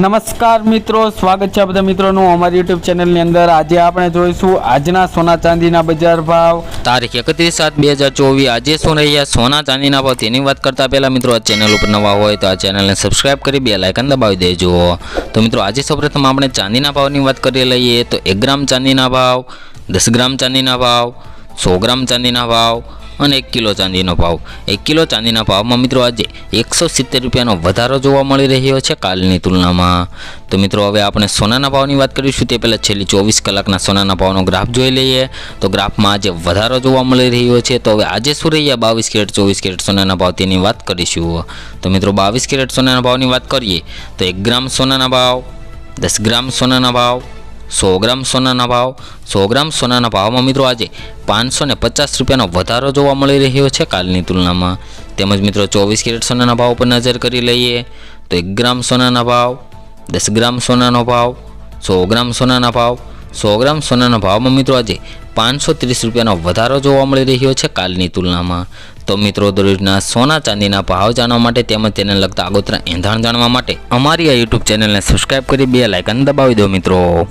નમસ્કાર મિત્રો, સ્વાગત છે બધા મિત્રોનું અમારી યુટ્યુબ ચેનલની અંદર. આજે આપણે જોઈશું આજના સોના ચાંદીના બજાર ભાવ. તારીખ એકત્રીસ સાત બે હજાર ચોવીસ. આજે શું રહ્યા સોના ચાંદીના ભાવ? તેની વાત કરતા પહેલાં મિત્રો, આ ચેનલ ઉપર નવા હોય તો આ ચેનલને સબસ્ક્રાઇબ કરી, બે લાઇકન દબાવી દેજો. તો મિત્રો, આજે સૌપ્રથમ આપણે ચાંદીના ભાવની વાત કરી લઈએ તો એક ગ્રામ ચાંદીના ભાવ, દસ ગ્રામ ચાંદીના ભાવ, સો ગ્રામ ચાંદીના ભાવ અને એક કિલો ચાંદીનો ભાવ. એક કિલો ચાંદીના ભાવમાં મિત્રો આજે એકસો સિત્તેર રૂપિયાનો વધારો જોવા મળી રહ્યો છે કાલની તુલનામાં. તો મિત્રો હવે આપણે સોનાના ભાવની વાત કરીશું. તે પહેલાં છેલ્લી ચોવીસ કલાકના સોનાના ભાવનો ગ્રાફ જોઈ લઈએ. તો ગ્રાફમાં આજે વધારો જોવા મળી રહ્યો છે. તો હવે આજે શું રહ્યા બાવીસ કેરેટ, ચોવીસ કેરેટ સોનાના ભાવ તેની વાત કરીશું. તો મિત્રો બાવીસ કેરેટ સોનાના ભાવની વાત કરીએ તો એક ગ્રામ સોનાના ભાવ, દસ ગ્રામ સોનાના ભાવ સો ગ્રામ સોનાના ભાવ, સો ગ્રામ સોનાના ભાવમાં મિત્રો આજે પાંચસો ને પચાસ રૂપિયાનો વધારો જોવા મળી રહ્યો છે કાલની તુલનામાં. તેમજ મિત્રો ચોવીસ કેરેટ સોનાના ભાવ પર નજર કરી લઈએ, તો એક ગ્રામ સોનાના ભાવ, દસ ગ્રામ સોનાનો ભાવ, સો ગ્રામ સોનાના ભાવ, સો ગ્રામ સોનાના ભાવમાં મિત્રો આજે પાંચસો ત્રીસ રૂપિયાનો વધારો જોવા મળી રહ્યો છે કાલની તુલનામાં. તો મિત્રો દરરોજના સોના ચાંદીના ભાવ જાણવા માટે તેમજ તેને લગતા આગોતરા એંધાણ જાણવા માટે અમારી આ યુટ્યુબ ચેનલને સબસ્ક્રાઈબ કરી બે લાઇકન દબાવી દો મિત્રો.